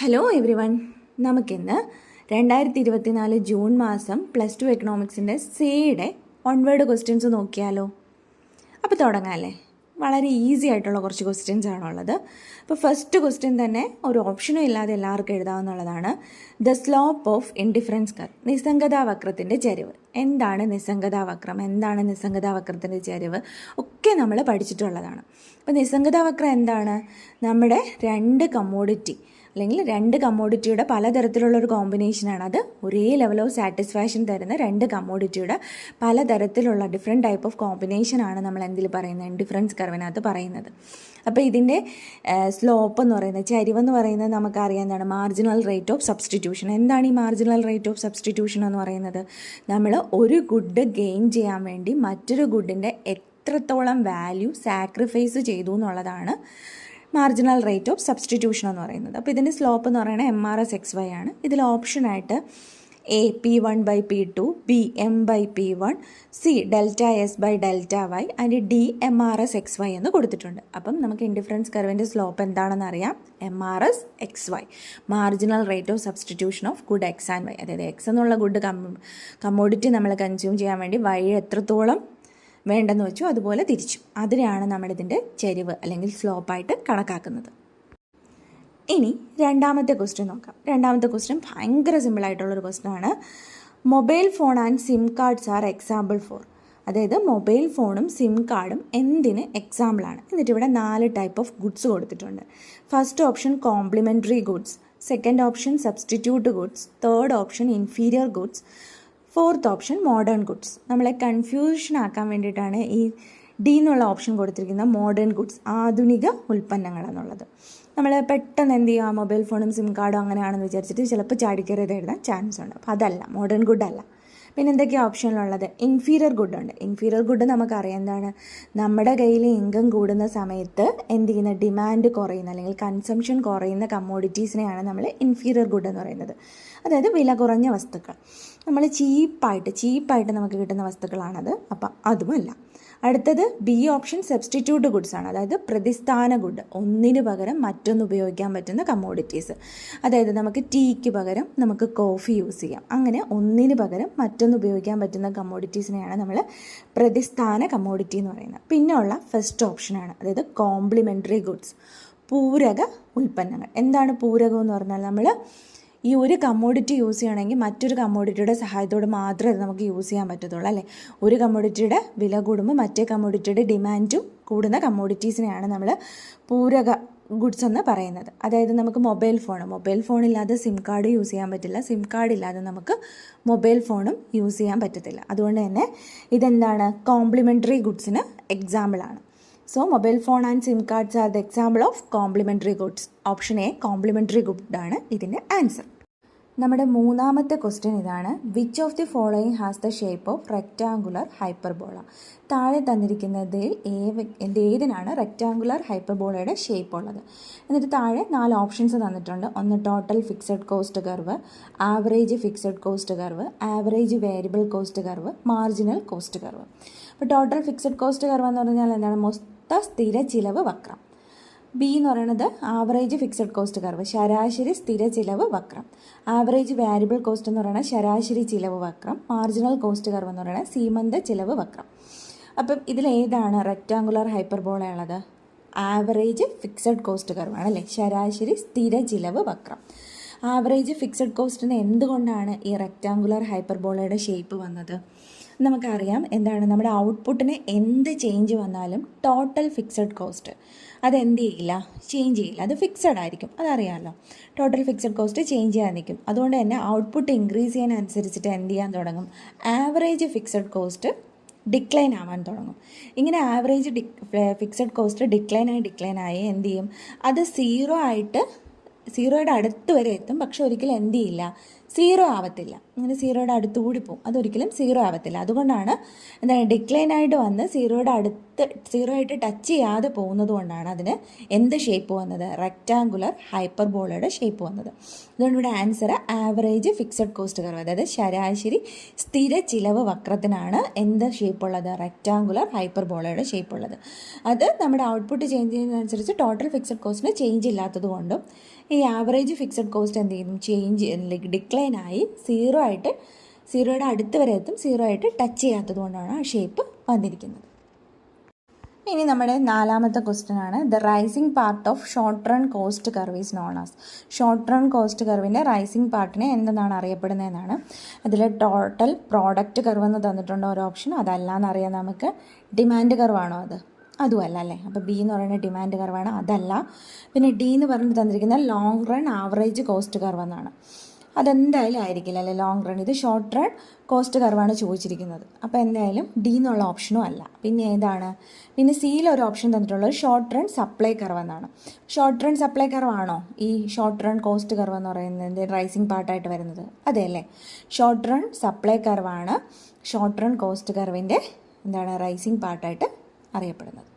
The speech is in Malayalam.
ഹലോ എവ്രി വൺ നമുക്കിന്ന് രണ്ടായിരത്തി ഇരുപത്തിനാല് ജൂൺ മാസം പ്ലസ് ടു എക്കണോമിക്സിന്റെ സേയുടെ ഓൺവേർഡ് ക്വസ്റ്റ്യൻസ് നോക്കിയാലോ? അപ്പോൾ തുടങ്ങാമല്ലേ വളരെ ഈസി ആയിട്ടുള്ള കുറച്ച് ക്വസ്റ്റ്യൻസ് ആണുള്ളത്. അപ്പോൾ ഫസ്റ്റ് ക്വസ്റ്റ്യൻ തന്നെ ഒരു ഓപ്ഷനും ഇല്ലാതെ എല്ലാവർക്കും എഴുതാവുന്നതാണ്. ദ സ്ലോപ്പ് ഓഫ് ഇൻഡിഫറൻസ് കർ നിസ്സംഗതാ വക്രത്തിന്റെ ചരിവ്. എന്താണ് നിസ്സംഗതാ വക്രം എന്താണ് നിസ്സംഗതാ വക്രത്തിന്റെ ചരിവ്? ഒക്കെ നമ്മൾ പഠിച്ചിട്ടുള്ളതാണ്. അപ്പോൾ നിസ്സംഗതാ വക്രം എന്താണ്? നമ്മുടെ രണ്ട് കമ്മോഡിറ്റി അല്ലെങ്കിൽ രണ്ട് കമ്മോഡിറ്റിയുടെ പലതരത്തിലുള്ള ഒരു കോമ്പിനേഷനാണ് അത് ഒരേ ലെവൽ ഓഫ് സാറ്റിസ്ഫാക്ഷൻ തരുന്ന രണ്ട് കമ്മോഡിറ്റിയുടെ പലതരത്തിലുള്ള ഡിഫറെന്റ് ടൈപ്പ് ഓഫ് കോമ്പിനേഷനാണ് നമ്മൾ എന്തിൽ പറയുന്നത്? ഡിഫറൻസ് കർവിനകത്ത് പറയുന്നത്. അപ്പോൾ ഇതിന്റെ സ്ലോപ്പ് എന്ന് പറയുന്നത് ചരിവെന്ന് പറയുന്നത് നമുക്കറിയാം എന്താണ്? മാർജിനൽ റേറ്റ് ഓഫ് സബ്സ്റ്റിറ്റ്യൂഷൻ എന്താണ് ഈ മാർജിനൽ റേറ്റ് ഓഫ് സബ്സ്റ്റിറ്റ്യൂഷൻ എന്ന് പറയുന്നത്? നമ്മൾ ഒരു ഗുഡ് ഗെയിൻ ചെയ്യാൻ വേണ്ടി മറ്റൊരു ഗുഡിന്റെ എത്രത്തോളം വാല്യൂ സാക്രിഫൈസ് ചെയ്തു എന്നുള്ളതാണ് മാർജിനൽ റേറ്റ് ഓഫ് സബ്സ്റ്റിറ്റ്യൂഷൻ എന്ന് പറയുന്നത്. അപ്പോൾ ഇതിന്റെ സ്ലോപ്പ് എന്ന് പറയുന്നത് M R S X Y ആണ്. ഇതിൽ ഓപ്ഷനായിട്ട് A P one by P two B M by P one C delta S by delta Y and D M R S X Y എന്ന് കൊടുത്തിട്ടുണ്ട്. അപ്പം നമുക്ക് ഇൻഡിഫറൻസ് കർവിന്റെ സ്ലോപ്പ് എന്താണെന്ന് അറിയാം. M R S X Y marginal rate of substitution of good X and Y അതായത് എക്സ് എന്നുള്ള ഗുഡ് കമ്മോഡിറ്റി നമ്മൾ കൺസ്യൂം ചെയ്യാൻ വേണ്ടി വൈ എത്രത്തോളം വേണ്ടെന്ന് വെച്ചു അതുപോലെ തിരിച്ചു. അതിനെയാണ് നമ്മളിതിന്റെ ചരിവ് അല്ലെങ്കിൽ സ്ലോപ്പായിട്ട് കണക്കാക്കുന്നത്. ഇനി രണ്ടാമത്തെ ക്വസ്റ്റ്യൻ നോക്കാം. രണ്ടാമത്തെ ക്വസ്റ്റ്യൻ ഭയങ്കര സിമ്പിളായിട്ടുള്ളൊരു ക്വസ്റ്റ്യൻ ആണ്. Mobile phone and SIM cards are example for അതായത് മൊബൈൽ ഫോണും സിം കാർഡും എന്തിന് എക്സാമ്പിളാണ് എന്നിട്ട് ഇവിടെ നാല് ടൈപ്പ് ഓഫ് ഗുഡ്സ് കൊടുത്തിട്ടുണ്ട്. First option complementary goods second option substitute goods third option inferior goods fourth option modern goods നമ്മളെ കൺഫ്യൂഷൻ ആക്കാൻ വേണ്ടിയിട്ടാണ് ഈ ഡി എന്നുള്ള ഓപ്ഷൻ കൊടുത്തിരിക്കുന്ന മോഡേൺ ഗുഡ്സ് ആധുനിക ഉൽപ്പന്നങ്ങൾ എന്നുള്ളത് നമ്മൾ പെട്ടെന്ന് എന്ത് ചെയ്യുക മൊബൈൽ ഫോണും സിം കാർഡും അങ്ങനെയാണെന്ന് വിചാരിച്ചിട്ട് ചിലപ്പോൾ ചാടിക്കയറിയത് എഴുതാൻ ചാൻസ് ഉണ്ട്. അപ്പോൾ അതല്ല മോഡേൺ ഗുഡ് അല്ല. പിന്നെ എന്തൊക്കെയാണ് ഓപ്ഷനിലുള്ളത്? ഇൻഫീരിയർ ഗുഡ് ഉണ്ട്. ഇൻഫീരിയർ ഗുഡ് നമുക്കറിയാം എന്താണ്? നമ്മുടെ കയ്യിൽ ഇൻകം കൂടുന്ന സമയത്ത് എന്ത് ചെയ്യുന്ന? ഡിമാൻഡ് കുറയുന്ന അല്ലെങ്കിൽ കൺസംഷൻ കുറയുന്ന കമ്മോഡിറ്റീസിനെയാണ് നമ്മൾ ഇൻഫീരിയർ ഗുഡ് എന്ന് പറയുന്നത്. അതായത് വില കുറഞ്ഞ വസ്തുക്കൾ. നമ്മൾ ചീപ്പായിട്ട് ചീപ്പായിട്ട് നമുക്ക് കിട്ടുന്ന വസ്തുക്കളാണത്. അപ്പം അതുമല്ല. അടുത്തത് ബി ഓപ്ഷൻ സബ്സ്റ്റിറ്റ്യൂട്ട് ഗുഡ്സ് ആണ്. അതായത് പ്രതിസ്ഥാന ഗുഡ്. ഒന്നിന് പകരം മറ്റൊന്ന് ഉപയോഗിക്കാൻ പറ്റുന്ന കമ്മോഡിറ്റീസ് അതായത് നമുക്ക് ടീക്ക് പകരം നമുക്ക് കോഫി യൂസ് ചെയ്യാം. അങ്ങനെ ഒന്നിന് പകരം മറ്റൊന്ന് ഉപയോഗിക്കാൻ പറ്റുന്ന കമ്മോഡിറ്റീസിനെയാണ് നമ്മൾ പ്രതിസ്ഥാന കമ്മോഡിറ്റി എന്ന് പറയുന്നത്. പിന്നെയുള്ള ഫസ്റ്റ് ഓപ്ഷനാണ് അതായത് കോംപ്ലിമെന്ററി ഗുഡ്സ് പൂരക ഉൽപ്പന്നങ്ങൾ. എന്താണ് പൂരകം എന്ന് പറഞ്ഞാൽ നമ്മൾ ഈ ഒരു കമ്മോഡിറ്റി യൂസ് ചെയ്യണമെങ്കിൽ മറ്റൊരു കമ്മോഡിറ്റിയുടെ സഹായത്തോട് മാത്രമേ അത് നമുക്ക് യൂസ് ചെയ്യാൻ പറ്റത്തുള്ളൂ അല്ലേ? ഒരു കമ്മോഡിറ്റിയുടെ വില കൂടുമ്പോൾ മറ്റേ കമ്മോഡിറ്റിയുടെ ഡിമാൻഡും കൂടുന്ന കമ്മോഡിറ്റീസിനെയാണ് നമ്മൾ പൂരക ഗുഡ്സ് എന്ന് പറയുന്നത്. അതായത് നമുക്ക് മൊബൈൽ ഫോൺ മൊബൈൽ ഫോണില്ലാതെ സിം കാർഡ് യൂസ് ചെയ്യാൻ പറ്റില്ല. സിം കാർഡ് ഇല്ലാതെ നമുക്ക് മൊബൈൽ ഫോണും യൂസ് ചെയ്യാൻ പറ്റത്തില്ല. അതുകൊണ്ട് തന്നെ ഇതെന്താണ്? കോംപ്ലിമെന്ററി ഗുഡ്സിന് എക്സാമ്പിളാണ് so mobile phone and SIM cards are the example of complementary goods option A complementary ആണ് ഇതിന്റെ ആൻസർ നമ്മുടെ മൂന്നാമത്തെ ക്വസ്റ്റ്യൻ ഇതാണ് which of the following has the shape of rectangular hyperbola താഴെ തന്നിരിക്കുന്നതിൽ ഏത് ഏതിനാണ് റെക്റ്റാങ്കുലർ ഹൈപ്പർബോളയുടെ ഷേപ്പ് ഉള്ളത്? എന്നിട്ട് താഴെ നാല് ഓപ്ഷൻസ് തന്നിട്ടുണ്ട്. ഒന്ന് total fixed cost curve average fixed cost curve average variable cost curve marginal cost curve അപ്പോൾ ടോട്ടൽ ഫിക്സഡ് കോസ്റ്റ് കർവ് എന്ന് പറഞ്ഞാൽ എന്താണ്? മൊത്ത സ്ഥിര ചിലവ് വക്രം. ബി എന്ന് പറയുന്നത് ആവറേജ് ഫിക്സഡ് കോസ്റ്റ് കർവ് ശരാശരി സ്ഥിര ചിലവ് വക്രം. ആവറേജ് വാരിയബിൾ കോസ്റ്റ് എന്ന് പറയുന്നത് ശരാശരി ചിലവ് വക്രം. മാർജിനൽ കോസ്റ്റ് കർവ് എന്ന് പറയുന്നത് സീമന്ത ചിലവ് വക്രം. അപ്പം ഇതിലേതാണ് റെക്റ്റാങ്കുലർ ഹൈപ്പർബോള ഉള്ളത്? ആവറേജ് ഫിക്സഡ് കോസ്റ്റ് കർവാണ് അല്ലേ ശരാശരി സ്ഥിര ചിലവ് വക്രം. ആവറേജ് ഫിക്സഡ് കോസ്റ്റിന് എന്തുകൊണ്ടാണ് ഈ റെക്റ്റാങ്കുലർ ഹൈപ്പർബോളയുടെ ഷേപ്പ് വന്നത്? നമുക്കറിയാം എന്താണ് നമ്മുടെ ഔട്ട്പുട്ടിന് എന്ത് ചേഞ്ച് വന്നാലും ടോട്ടൽ ഫിക്സഡ് കോസ്റ്റ് അതെന്ത് ചെയ്യില്ല? ചേഞ്ച് ചെയ്യില്ല. അത് ഫിക്സഡ് ആയിരിക്കും. അതറിയാമല്ലോ ടോട്ടൽ ഫിക്സഡ് കോസ്റ്റ് ചേഞ്ച് ചെയ്യാൻ നിൽക്കും. അതുകൊണ്ട് തന്നെ ഔട്ട്പുട്ട് ഇൻക്രീസ് ചെയ്യാനനുസരിച്ചിട്ട് എന്ത് ചെയ്യാൻ തുടങ്ങും? ആവറേജ് ഫിക്സഡ് കോസ്റ്റ് ഡിക്ലൈൻ ആവാൻ തുടങ്ങും. ഇങ്ങനെ average D fixed cost decline ആയി ഡിക്ലൈൻ ആയി എന്ത് ചെയ്യും? അത് സീറോ ആയിട്ട് സീറോയുടെ അടുത്ത് വരെ എത്തും. പക്ഷെ ഒരിക്കലും എന്ത് ചെയ്യില്ല. സീറോ ആവത്തില്ല. അങ്ങനെ സീറോയുടെ അടുത്തുകൂടി പോകും. അതൊരിക്കലും സീറോ ആവത്തില്ല. അതുകൊണ്ടാണ് എന്താണ് ഡിക്ലൈൻ ആയിട്ട് വന്ന് സീറോയുടെ അടുത്ത് സീറോ ആയിട്ട് ടച്ച് ചെയ്യാതെ പോകുന്നത് കൊണ്ടാണ് അതിന് എന്ത് ഷേപ്പ് വന്നത്? റെക്റ്റാങ്കുലർ ഹൈപ്പർ ബോളയുടെ ഷേപ്പ് വന്നത്. അതുകൊണ്ട് ഇവിടെ answer average fixed cost curve അതായത് ശരാശരി സ്ഥിര ചിലവ് വക്രത്തിനാണ് എന്ത് ഷേപ്പ് ഉള്ളത്? റെക്റ്റാങ്കുലർ ഹൈപ്പർ ബോളയുടെ ഷേപ്പ് ഉള്ളത്. അത് നമ്മുടെ ഔട്ട്പുട്ട് ചേഞ്ച് ചെയ്യുന്നതനുസരിച്ച് ടോട്ടൽ ഫിക്സഡ് കോസ്റ്റിന് ചേഞ്ച് ഇല്ലാത്തത് കൊണ്ടും ഈ ആവറേജ് ഫിക്സഡ് കോസ്റ്റ് എന്ത് ചെയ്യുന്നു? ചേഞ്ച് ഡിക്ലൈൻ ആയി സീറോ ആയിട്ട് സീറോയുടെ അടുത്ത് വരെ എത്തും. സീറോ ആയിട്ട് ടച്ച് ചെയ്യാത്തത് കൊണ്ടാണ് ആ ഷേപ്പ് വന്നിരിക്കുന്നത്. ഇനി നമ്മുടെ നാലാമത്തെ ക്വസ്റ്റ്യൻ ആണ്. The rising part of short run cost curve is known as short run cost കർവിന്റെ റൈസിംഗ് പാർട്ടിനെ എന്തെന്നാണ് അറിയപ്പെടുന്നതെന്നാണ്. അതിൽ ടോട്ടൽ പ്രോഡക്റ്റ് കർവ് എന്ന് തന്നിട്ടുണ്ട് ഒരു ഓപ്ഷൻ അതല്ല എന്നറിയാം നമുക്ക്. ഡിമാൻഡ് കർവാണോ അത്? അതുമല്ല അല്ലേ? അപ്പോൾ ബി എന്ന് പറയുന്നത് ഡിമാൻഡ് കർവാണ് അതല്ല. പിന്നെ ഡി എന്ന് പറഞ്ഞിട്ട് തന്നിരിക്കുന്ന long run average cost curve എന്നാണ്. അതെന്തായാലും ആയിരിക്കില്ല അല്ലെ? ലോങ് റൺ ഇത് ഷോർട്ട് റൺ കോസ്റ്റ് കർവാണ് ചോദിച്ചിരിക്കുന്നത്. അപ്പോൾ എന്തായാലും ഡി എന്നുള്ള ഓപ്ഷനും അല്ല. പിന്നെ ഏതാണ്? പിന്നെ സിയിൽ ഒരു ഓപ്ഷൻ തന്നിട്ടുള്ളത് ഷോർട്ട് റൺ സപ്ലൈ കർവ് എന്നാണ്. ഷോർട്ട് റൺ സപ്ലൈ കർവാണോ ഈ ഷോർട്ട് റൺ കോസ്റ്റ് കർവ് എന്ന് പറയുന്നത് റൈസിങ് പാർട്ടായിട്ട് വരുന്നത്? അതെ അല്ലേ? ഷോർട്ട് റൺ സപ്ലൈ കർവാണ് ഷോർട്ട് റൺ കോസ്റ്റ് കർവിന്റെ എന്താണ്? റൈസിങ് പാർട്ടായിട്ട് അറിയപ്പെടുന്നത്.